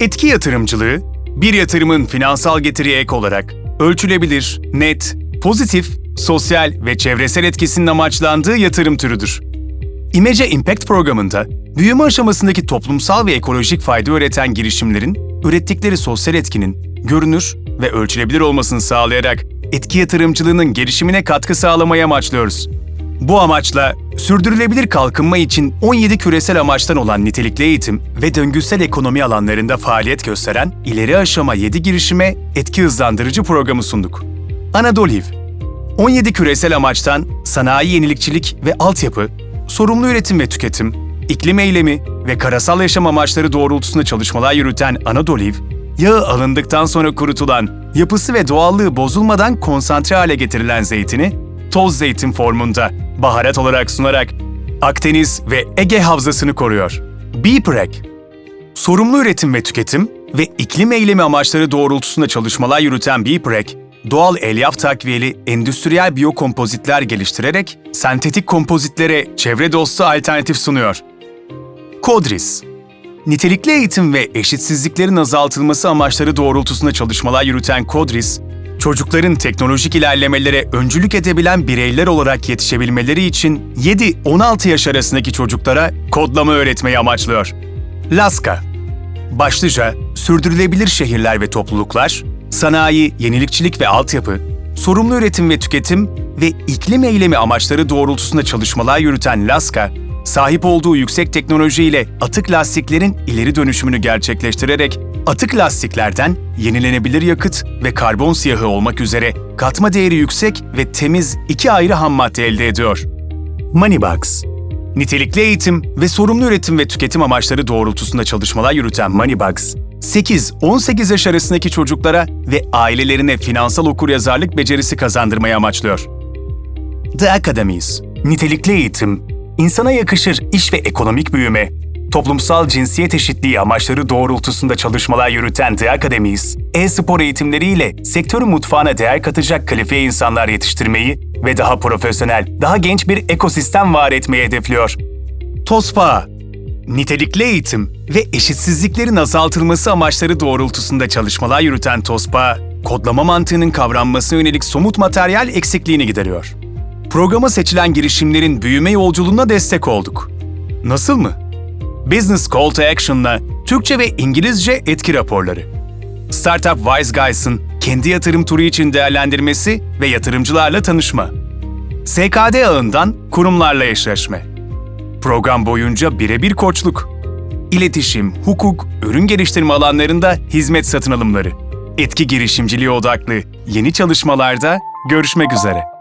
Etki yatırımcılığı, bir yatırımın finansal getiriye ek olarak ölçülebilir, net, pozitif, sosyal ve çevresel etkisinin amaçlandığı yatırım türüdür. İmece Impact programında büyüme aşamasındaki toplumsal ve ekolojik fayda üreten girişimlerin ürettikleri sosyal etkinin görünür ve ölçülebilir olmasını sağlayarak etki yatırımcılığının gelişimine katkı sağlamayı amaçlıyoruz. Bu amaçla sürdürülebilir kalkınma için 17 küresel amaçtan olan nitelikli eğitim ve döngüsel ekonomi alanlarında faaliyet gösteren ileri aşama 7 girişime etki hızlandırıcı programı sunduk. Anadolu Hiv 17 küresel amaçtan sanayi yenilikçilik ve altyapı, sorumlu üretim ve tüketim, iklim eylemi ve karasal yaşam amaçları doğrultusunda çalışmalar yürüten Anadolu Hiv, yağı alındıktan sonra kurutulan, yapısı ve doğallığı bozulmadan konsantre hale getirilen zeytini, toz zeytin formunda baharat olarak sunarak Akdeniz ve Ege havzasını koruyor. BPREC, sorumlu üretim ve tüketim ve iklim eylemi amaçları doğrultusunda çalışmalar yürüten BPREC, doğal elyaf takviyeli endüstriyel biyokompozitler geliştirerek sentetik kompozitlere çevre dostu alternatif sunuyor. Kodris, nitelikli eğitim ve eşitsizliklerin azaltılması amaçları doğrultusunda çalışmalar yürüten Kodris, çocukların teknolojik ilerlemelere öncülük edebilen bireyler olarak yetişebilmeleri için 7-16 yaş arasındaki çocuklara kodlama öğretmeyi amaçlıyor. Laska, Başlıca sürdürülebilir şehirler ve topluluklar, sanayi, yenilikçilik ve altyapı, sorumlu üretim ve tüketim ve iklim eylemi amaçları doğrultusunda çalışmalar yürüten Laska, sahip olduğu yüksek teknolojiyle atık lastiklerin ileri dönüşümünü gerçekleştirerek atık lastiklerden yenilenebilir yakıt ve karbon siyahı olmak üzere katma değeri yüksek ve temiz iki ayrı ham madde elde ediyor. Moneybox Nitelikli eğitim ve sorumlu üretim ve tüketim amaçları doğrultusunda çalışmalar yürüten Moneybox, 8-18 yaş arasındaki çocuklara ve ailelerine finansal okuryazarlık becerisi kazandırmayı amaçlıyor. The Academies, nitelikli eğitim, insana yakışır iş ve ekonomik büyüme, toplumsal cinsiyet eşitliği amaçları doğrultusunda çalışmalar yürüten The Academies, e-spor eğitimleriyle sektörün mutfağına değer katacak kalifiye insanlar yetiştirmeyi ve daha profesyonel, daha genç bir ekosistem var etmeyi hedefliyor. TOSPA Nitelikli eğitim ve eşitsizliklerin azaltılması amaçları doğrultusunda çalışmalar yürüten TOSPA, kodlama mantığının kavranmasına yönelik somut materyal eksikliğini gideriyor. Programa seçilen girişimlerin büyüme yolculuğuna destek olduk. Nasıl mı? Business Call to Action'la Türkçe ve İngilizce etki raporları. Startup Wise Guys'ın kendi yatırım turu için değerlendirmesi ve yatırımcılarla tanışma. SKD ağından kurumlarla eşleşme. Program boyunca birebir koçluk. İletişim, hukuk, ürün geliştirme alanlarında hizmet satın alımları. Etki girişimciliği odaklı yeni çalışmalarda görüşmek üzere.